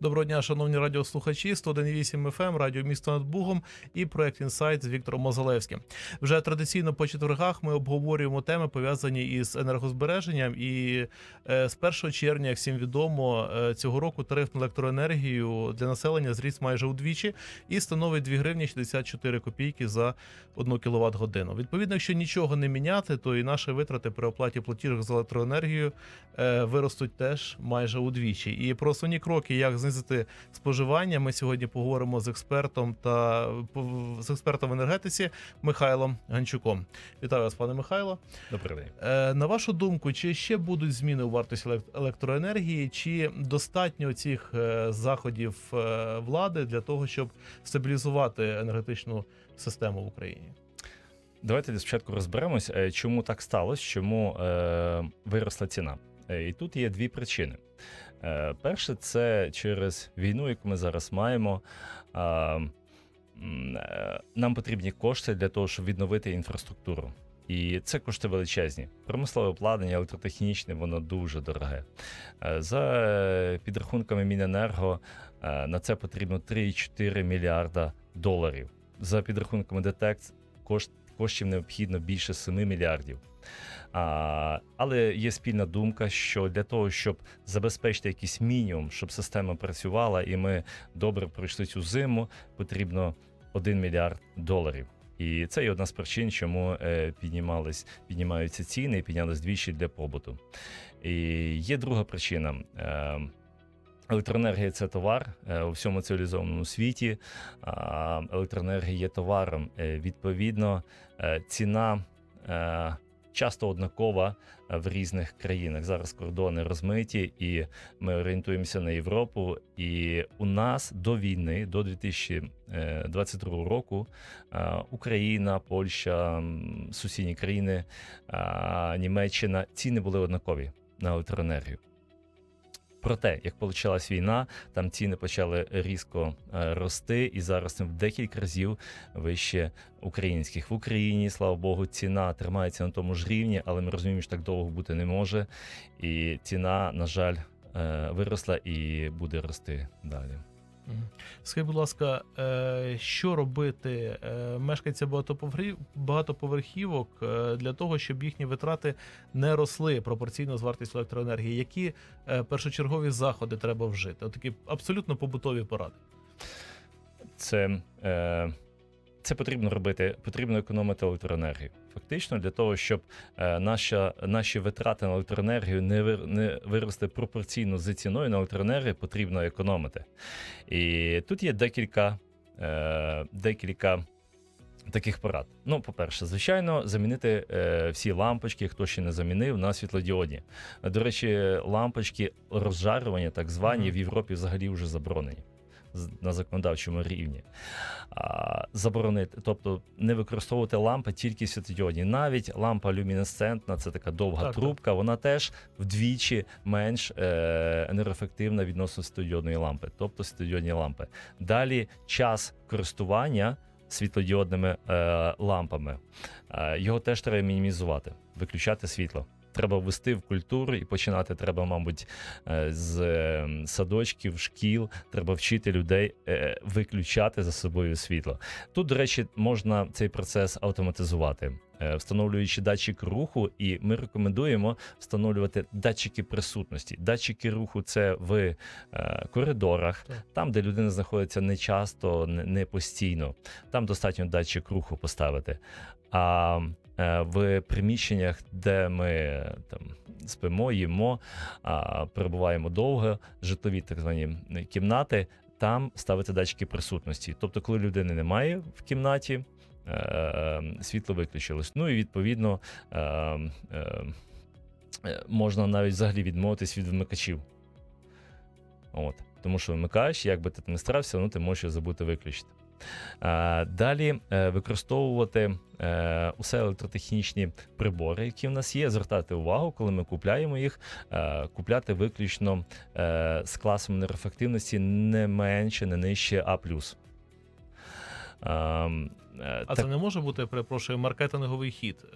Доброго дня, шановні радіослухачі, 101.8 FM, радіо місто над Бугом і проект інсайт з Віктором Мозалевським. Вже традиційно по четвергах ми обговорюємо теми пов'язані із енергозбереженням. І е, з 1 червня, як всім відомо, е, цього року тариф на електроенергію для населення зріс майже удвічі і становить 2 гривні 64 копійки за 1 кВт годину. Відповідно, якщо нічого не міняти, то і наші витрати при оплаті платіжок за електроенергію е, виростуть теж майже удвічі. І про основні кроки, як знизити споживання, ми сьогодні поговоримо з експертом та з експертом в енергетиці Михайлом Ганчуком. Вітаю вас, пане Михайло. Добрий день. Е, на вашу думку, чи ще будуть зміни у вартості елек- електроенергії, чи достатньо цих е, заходів е, влади для того, щоб стабілізувати енергетичну систему в Україні? Давайте спочатку розберемось, чому так сталося, чому е, виросла ціна. І тут є дві причини. Е, перше, це через війну, яку ми зараз маємо. Е, нам потрібні кошти для того, щоб відновити інфраструктуру. І це кошти величезні. Промислове обладнання, електротехнічне, воно дуже дороге. Е, За підрахунками Міненерго, на це потрібно 3,4 мільярда доларів. За підрахунками ДТЕК, кошт, коштів необхідно більше 7 мільярдів. А, але є спільна думка, що для того, щоб забезпечити якийсь мінімум, щоб система працювала і ми добре пройшли цю зиму, потрібно 1 мільярд доларів. І це є одна з причин, чому е, піднімались, піднімаються ціни і піднялись двічі для побуту. І є друга причина. Е, Електроенергія це товар е, у всьому цивілізованому світі. Електроенергія є товаром. Відповідно, ціна часто однакова е, в різних країнах. Зараз кордони розмиті, і ми орієнтуємося на Європу. І у нас до війни, до 2022 року, е, Україна, Польща, сусідні країни, е, Німеччина ціни були однакові на електроенергію. Проте, як почалась війна, там ціни почали різко е, рости, і зараз в декілька разів вище українських. В Україні, слава Богу, ціна тримається на тому ж рівні, але ми розуміємо, що так довго бути не може. І ціна, на жаль, е, виросла і буде рости далі. Скажіть, будь ласка, е, що робити е, мешканцям багатоповерхівок е, для того, щоб їхні витрати не росли пропорційно з вартістю електроенергії? Які першочергові заходи треба вжити? Отакі такі абсолютно побутові поради. це, це потрібно робити, потрібно економити електроенергію. Фактично, для того, щоб е, наша, наші витрати на електроенергію не, вир, не виросли пропорційно з ціною на електроенергію, потрібно економити. І тут є декілька, е, декілька. Таких порад. Ну, по-перше, звичайно, замінити е, всі лампочки, хто ще не замінив, на світлодіодні. До речі, лампочки розжарювання, так звані, Мгм. в Європі взагалі вже заборонені на законодавчому рівні. А, заборонити, тобто не використовувати лампи тільки світлодіодні. Навіть лампа люмінесцентна, це така довга Так, так. трубка, вона теж вдвічі менш е, енергоефективна відносно світлодіодної лампи, тобто світлодіодні лампи. Далі час користування світлодіодними е, лампами. Е, його теж треба мінімізувати, виключати світло. Треба ввести в культуру і починати треба, мабуть, е, з е, садочків, шкіл. Треба вчити людей е, виключати за собою світло. Тут, до речі, можна цей процес автоматизувати, е, встановлюючи датчик руху, і ми рекомендуємо встановлювати датчики присутності. Датчики руху це в е, коридорах, там, де людина знаходиться не часто, не, постійно. Там достатньо датчик руху поставити. А е, в приміщеннях, де ми е, там спимо, їмо, перебуваємо довго, житлові так звані кімнати, там ставити датчики присутності. Тобто, коли людини немає в кімнаті, е, світло виключилось. Ну і відповідно е, е, е, можна навіть взагалі відмовитись від вмикачів. От. Тому що вимикаєш, як би ти не старався, ну ти можеш забути виключити. Е, Далі е, використовувати е, усе електротехнічні прибори, які в нас є, звертати увагу, коли ми купляємо їх, купляти виключно з класом енергоефективності не менше, не нижче А. Ем, А так- це не може бути, перепрошую, маркетинговий хід.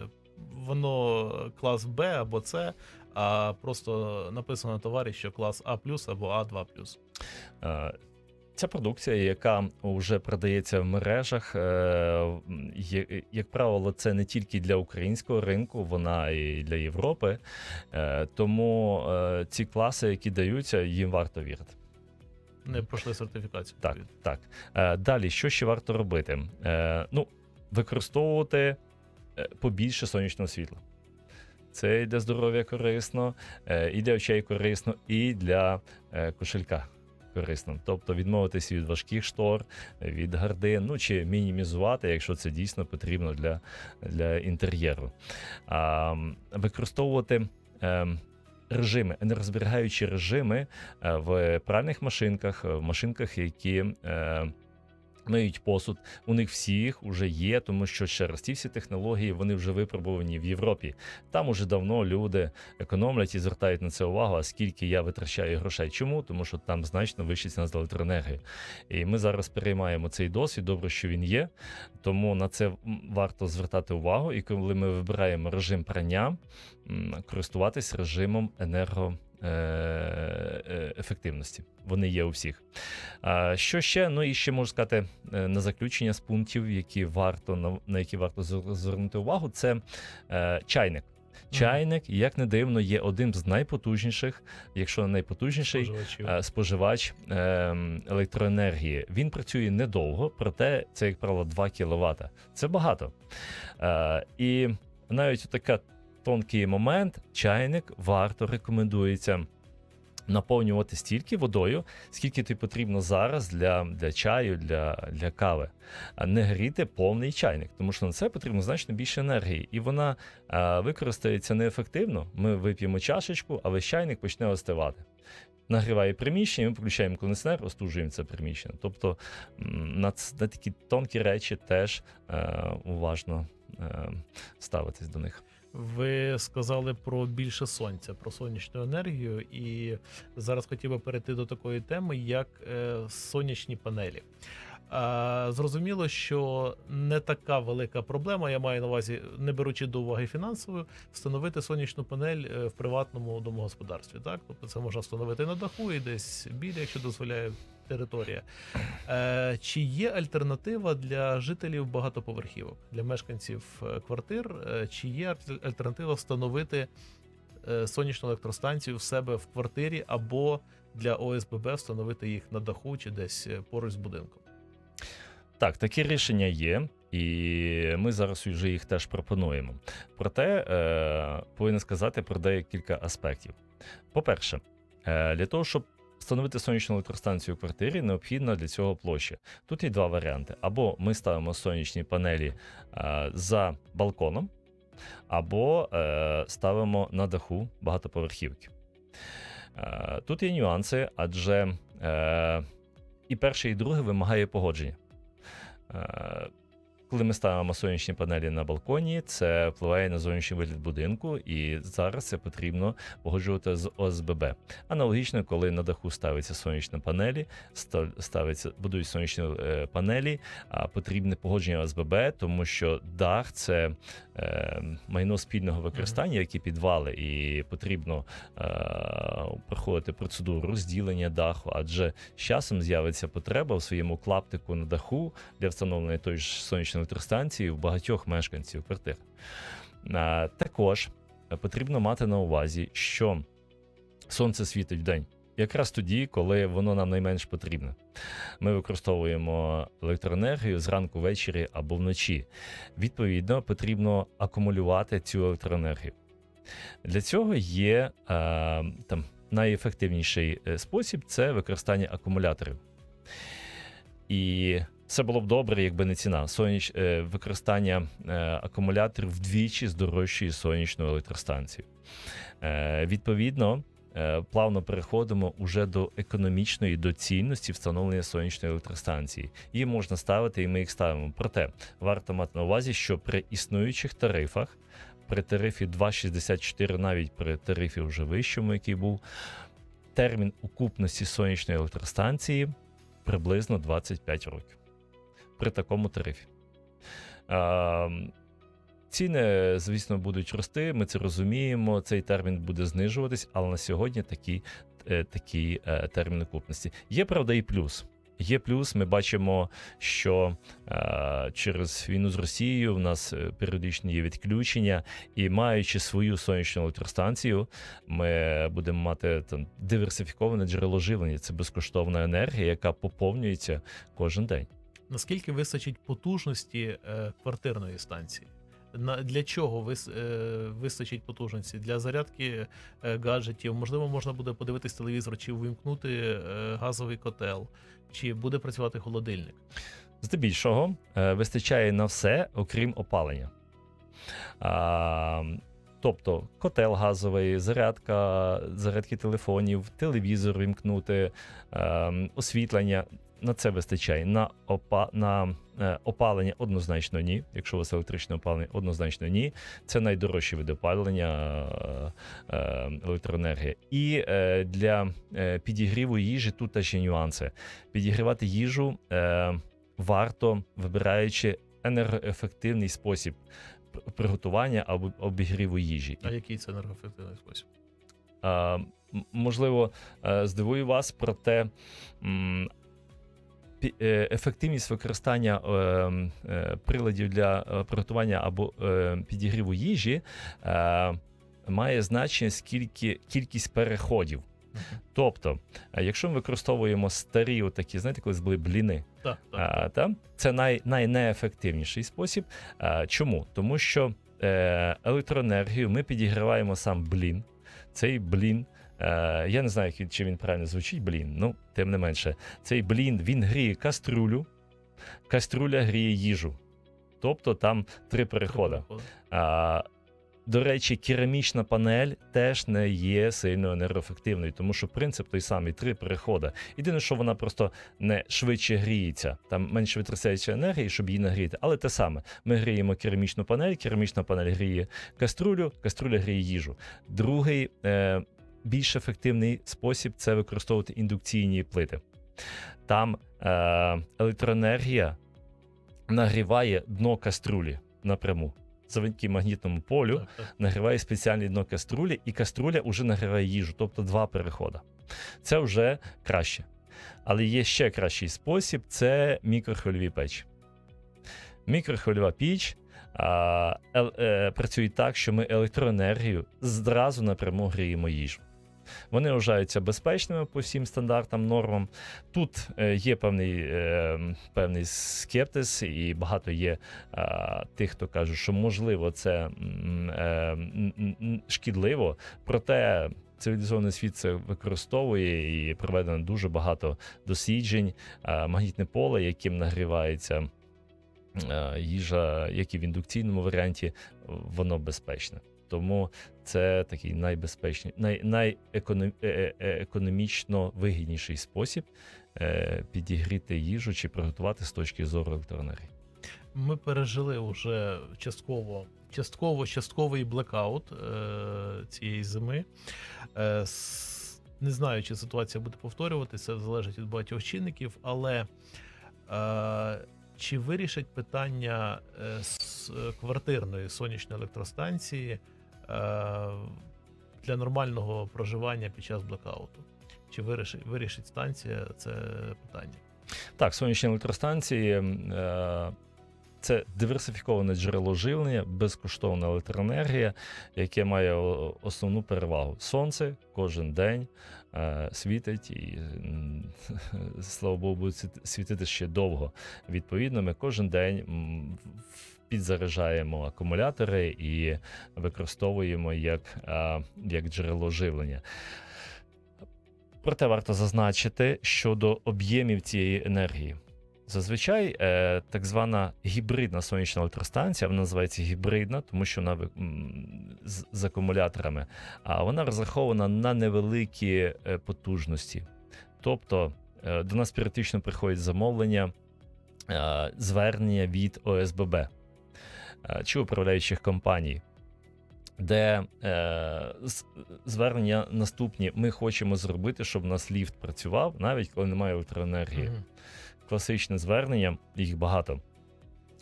Воно клас Б або С, а просто написано на товарі, що клас А або А2. Е, Ця продукція, яка вже продається в мережах, е, як правило, це не тільки для українського ринку, вона і для Європи. Е, Тому е, ці класи, які даються, їм варто вірити. Не пройшли сертифікацію. Так, так. Е, Далі, що ще варто робити? Е, Ну, використовувати е, побільше сонячного світла. Це і для здоров'я корисно, е, і для очей корисно, і для е, кошелька корисно. Тобто відмовитися від важких штор, від гардин, ну чи мінімізувати, якщо це дійсно потрібно для, для інтер'єру. А, використовувати. Е, Режими, енергозберігаючі режими в пральних машинках, в машинках, які е, миють посуд. У них всіх вже є, тому що ще раз ті всі технології вони вже випробувані в Європі. Там уже давно люди економлять і звертають на це увагу. А скільки я витрачаю грошей? Чому? Тому що там значно вища ціна за електроенергію. І ми зараз переймаємо цей досвід. Добре, що він є. Тому на це варто звертати увагу. І коли ми вибираємо режим прання, користуватись режимом енерго. Е, е, Ефективності вони є у всіх. Що ще? Ну і ще можу сказати е, на заключення з пунктів, які варто на, які варто звернути увагу, це чайник. Чайник, як не дивно, є одним з найпотужніших, якщо не найпотужніший, Споживачів. споживач ем, електроенергії. Він працює недовго, проте це, як правило, 2 кВт. Це багато. І навіть така тонкий момент, чайник варто рекомендується. Наповнювати стільки водою, скільки тобі потрібно зараз для, для чаю, для, для кави, не гріти повний чайник, тому що на це потрібно значно більше енергії, і вона а, використається неефективно. Ми вип'ємо чашечку, а весь чайник почне остивати. Нагріває приміщення, ми включаємо кондиціонер, остужуємо це приміщення. Тобто на, на такі тонкі речі теж е, уважно е, ставитись до них. Ви сказали про більше сонця, про сонячну енергію, і зараз хотів би перейти до такої теми, як е, сонячні панелі. Зрозуміло, що не така велика проблема. Я маю на увазі, не беручи до уваги фінансову, встановити сонячну панель е, в приватному домогосподарстві. Так, тобто це можна встановити на даху і десь біля, якщо дозволяє територія. Е, чи є альтернатива для жителів багатоповерхівок, для мешканців е, квартир? Е, Чи є альтернатива встановити е, сонячну електростанцію в себе в квартирі або для ОСББ встановити їх на даху чи десь поруч з будинком? Так, такі рішення є, і ми зараз вже їх теж пропонуємо. Проте е, повинен сказати про декілька аспектів. По-перше, е, для того, щоб встановити сонячну електростанцію в квартирі, необхідна для цього площа. Тут є два варіанти: або ми ставимо сонячні панелі е, за балконом, або е, ставимо на даху багатоповерхівки. Е, тут є нюанси, адже е, і перше, і друге вимагає погодження. Е, Коли ми ставимо сонячні панелі на балконі, це впливає на зовнішній вигляд будинку, і зараз це потрібно погоджувати з ОСББ. Аналогічно, коли на даху ставиться сонячні панелі, ставиться, будують сонячні е, панелі, а потрібне погодження ОСББ, тому що дах це е, майно спільного використання, як і підвали, і потрібно е, проходити процедуру розділення даху, адже з часом з'явиться потреба в своєму клаптику на даху для встановлення тої ж сонячної електростанції в багатьох мешканців квартир. Також е, потрібно мати на увазі, що сонце світить вдень. Якраз тоді, коли воно нам найменш потрібне. Ми використовуємо електроенергію зранку, ввечері або вночі. Відповідно, потрібно акумулювати цю електроенергію. Для цього є е, там найефективніший е, спосіб це використання акумуляторів. І це було б добре, якби не ціна. Соняч, е, використання е, акумуляторів вдвічі здорожчує сонячну електростанцію. Е, відповідно, плавно переходимо уже до економічної доцільності встановлення сонячної електростанції. Її можна ставити, і ми їх ставимо. Проте варто мати на увазі, що при існуючих тарифах, при тарифі 2,64, навіть при тарифі вже вищому, який був, термін окупності сонячної електростанції приблизно 25 років. При такому тарифі. Ціни, звісно, будуть рости. Ми це розуміємо. Цей термін буде знижуватись, але на сьогодні такі, е, такі е, терміни купності. Є правда і плюс. Є плюс, ми бачимо, що е, через війну з Росією в нас е, періодично є відключення, і маючи свою сонячну електростанцію, ми будемо мати там диверсифіковане джерело живлення. Це безкоштовна енергія, яка поповнюється кожен день. Наскільки вистачить потужності е, квартирної станції? На для чого е, вистачить потужності? Для зарядки е, гаджетів? Можливо, можна буде подивитись телевізор, чи увімкнути е, газовий котел, чи буде працювати холодильник. Здебільшого вистачає на все, окрім опалення. А, тобто котел газовий, зарядка, зарядки телефонів, телевізор вімкнути, е, освітлення. На це вистачає. На, опа, на е, опалення однозначно ні. Якщо у вас електричне опалення, однозначно ні. Це найдорожчі види опалення е, е, електроенергія. І е, для е, підігріву їжі тут теж є нюанси. Підігрівати їжу е, варто, вибираючи енергоефективний спосіб приготування або обігріву їжі. А який це енергоефективний спосіб? Е, можливо, е, здивую вас, проте ефективність використання е, е, приладів для е, приготування або е, підігріву їжі е, має значення скільки кількість переходів. Тобто, е, якщо ми використовуємо старі, отакі, знаєте, колись були бліни, Так, так. та, це най, найнеефективніший спосіб. Чому? Тому що е, електроенергію ми підігріваємо сам блін. Цей блін. Е, я не знаю, чи він правильно звучить блін, ну тим не менше, цей блін він гріє каструлю, каструля гріє їжу. Тобто там три переходи. А, до речі, керамічна панель теж не є сильно енергоефективною, тому що принцип той самий три переходи. Єдине, що вона просто не швидше гріється, там менше витрачається енергії, щоб її нагріти. Але те саме: ми гріємо керамічну панель, керамічна панель гріє каструлю, каструля гріє їжу. Другий е, більш ефективний спосіб це використовувати індукційні плити. Там е, електроенергія нагріває дно каструлі напряму. Завдяки магнітному полю нагріває спеціальне дно каструлі, і каструля вже нагріває їжу, тобто два переходи. Це вже краще. Але є ще кращий спосіб це мікрохвильові печі. Мікрохвильова піч а, ел, е, працює так, що ми електроенергію зразу напряму гріємо їжу. Вони вважаються безпечними по всім стандартам, нормам. Тут е, є певний, е, певний скептиз, і багато є е, тих, хто каже, що можливо це шкідливо, проте. Цивілізований світ це використовує і проведено дуже багато досліджень. Магнітне поле, яким нагрівається їжа, як і в індукційному варіанті, воно безпечне. Тому це такий найбезпечний, най, найекономічно вигідніший спосіб е, підігріти їжу чи приготувати з точки зору електроенергії. Ми пережили вже частково, частково, частковий блекаут е, цієї зими. Е, не знаю, чи ситуація буде повторюватися, залежить від багатьох чинників, але е, чи вирішить питання е, з е, квартирної сонячної електростанції е, для нормального проживання під час блекауту? Чи вирішить, вирішить станція це питання? Так, сонячні електростанції е, це диверсифіковане джерело живлення, безкоштовна електроенергія, яке має основну перевагу. Сонце кожен день е, світить і, слава Богу, буде світ- світити ще довго. Відповідно, ми кожен день підзаряджаємо акумулятори і використовуємо як, е, як джерело живлення. Проте варто зазначити щодо об'ємів цієї енергії. Зазвичай е, так звана гібридна сонячна електростанція, вона називається гібридна, тому що вона з, акумуляторами, а вона розрахована на невеликі е, потужності. Тобто до нас періодично приходять замовлення, звернення від ОСББ чи управляючих компаній. Де е, звернення наступні: ми хочемо зробити, щоб у нас ліфт працював, навіть коли немає електроенергії. Мгм. класичне звернення, їх багато.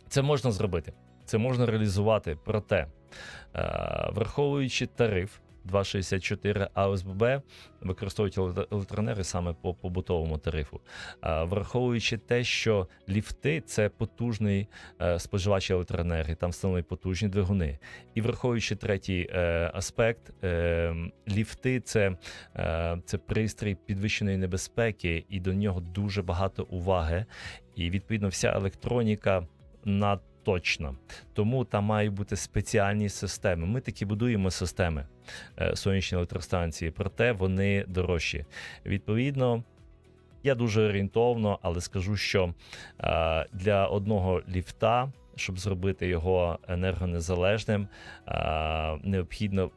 Це можна зробити, це можна реалізувати. Проте, е, враховуючи тариф 2,64 АОСББ, використовують еле- електроенергію саме по побутовому тарифу. Враховуючи те, що ліфти це потужний е, споживач електроенергії, там встановлені потужні двигуни. І враховуючи третій е, аспект, е, ліфти це, це пристрій підвищеної небезпеки, і до нього дуже багато уваги. І відповідно вся електроніка надточна. Тому там мають бути спеціальні системи. Ми такі будуємо системи е, сонячні електростанції, проте вони дорожчі. Відповідно. Я дуже орієнтовно, але скажу, що е, для одного ліфта, щоб зробити його енергонезалежним, е, необхідно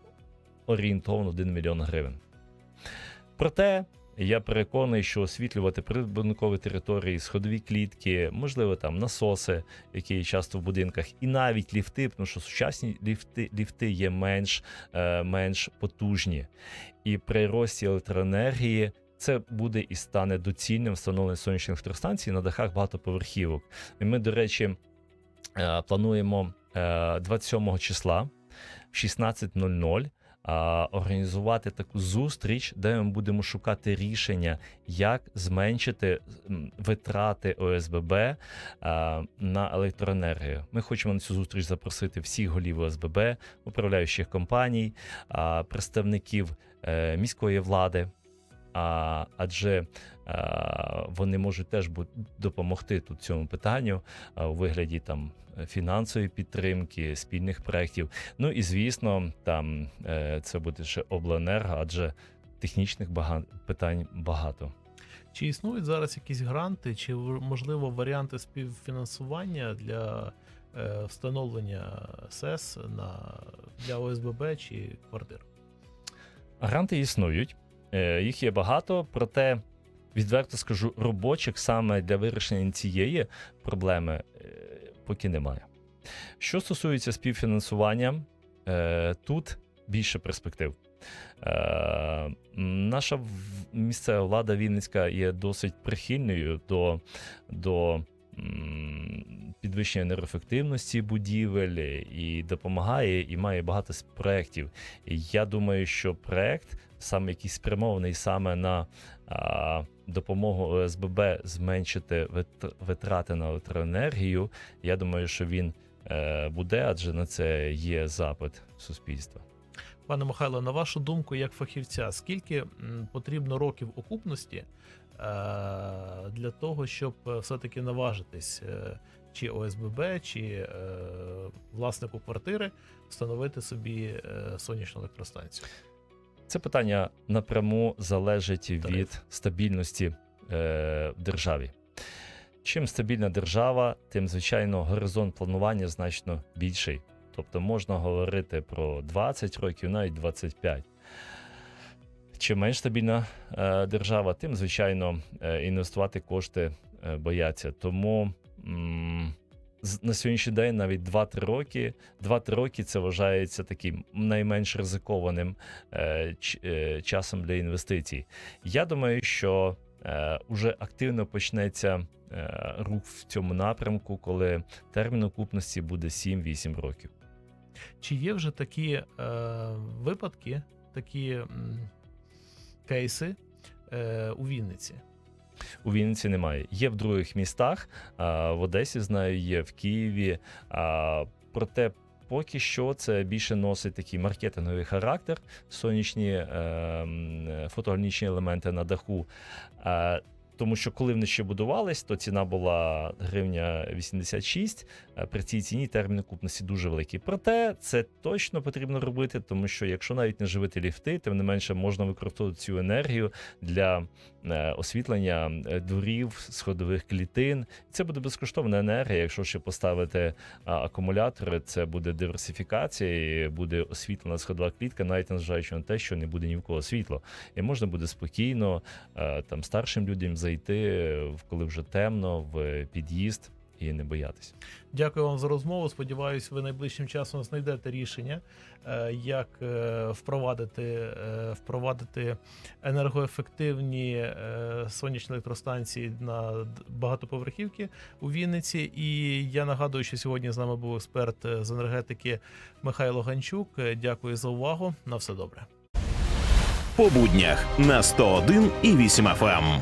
орієнтовно 1 мільйон гривень. Проте я переконаний, що освітлювати прибудинкові території, сходові клітки, можливо, там насоси, які є часто в будинках, і навіть ліфти, тому що сучасні ліфти, ліфти є менш, е, менш потужні. І при рості електроенергії це буде і стане доцільним встановлення сонячних електростанцій на дахах багатоповерхівок. І ми, до речі, е, плануємо е, 27 числа в 16.00 а, організувати таку зустріч, де ми будемо шукати рішення, як зменшити витрати ОСББ а, на електроенергію. Ми хочемо на цю зустріч запросити всіх голів ОСББ, управляючих компаній, а, представників е, міської влади. А, адже а, вони можуть теж допомогти тут цьому питанню а, у вигляді там фінансової підтримки, спільних проєктів. Ну і звісно, там е, це буде ще обленерго, адже технічних бага- питань багато. Чи існують зараз якісь гранти, чи можливо варіанти співфінансування для е, встановлення СЕС на для ОСББ чи квартир? Гранти існують, е, їх є багато, проте відверто скажу, робочих саме для вирішення цієї проблеми е, поки немає. Що стосується співфінансування, е, тут більше перспектив. Е, Наша місцева влада Вінницька є досить прихильною до, до підвищення енергоефективності будівель і допомагає, і має багато проєктів. Я думаю, що проєкт, саме який спрямований саме на а, допомогу ОСББ зменшити вит- витрати на електроенергію, я думаю, що він е, буде, адже на це є запит суспільства. Пане Михайло, на вашу думку, як фахівця, скільки потрібно років окупності е, для того, щоб е, все-таки наважитись е, чи ОСББ, чи власнику квартири встановити собі сонячну електростанцію? Це питання напряму залежить Тариф. від стабільності е, в державі. Чим стабільна держава, тим, звичайно, горизонт планування значно більший. Тобто можна говорити про 20 років, навіть 25. Чим менш стабільна е, держава, тим, звичайно, е, інвестувати кошти е, бояться. Тому м, на сьогоднішній день навіть 2-3 роки. 2-3 роки це вважається таким найменш ризикованим е, е, часом для інвестицій. Я думаю, що е, уже активно почнеться е, рух в цьому напрямку, коли термін окупності буде 7-8 років. Чи є вже такі е, випадки, такі м, кейси е, у Вінниці? У Вінниці немає. Є в других містах. В Одесі знаю, є в Києві. Проте поки що це більше носить такий маркетинговий характер, сонячні е, фотогенічні елементи на даху. Тому що коли вони ще будувались, то ціна була гривня 86. При цій ціні термін окупності дуже великий. Проте це точно потрібно робити, тому що якщо навіть не живити ліфти, тим не менше можна використовувати цю енергію для е, освітлення е, дворів, сходових клітин. Це буде безкоштовна енергія. Якщо ще поставити акумулятори, це буде диверсифікація, і буде освітлена сходова клітка, навіть незважаючи на те, що не буде ні в кого світло. І можна буде спокійно е, там старшим людям зайти, коли вже темно, в під'їзд і не боятися. Дякую вам за розмову. Сподіваюсь, ви найближчим часом знайдете рішення, е, як е, впровадити, е, впровадити енергоефективні сонячні електростанції на багатоповерхівки у Вінниці. І я нагадую, що сьогодні з нами був експерт з енергетики Михайло Ганчук. Дякую за увагу. На все добре. По буднях на 101 і 8 FM.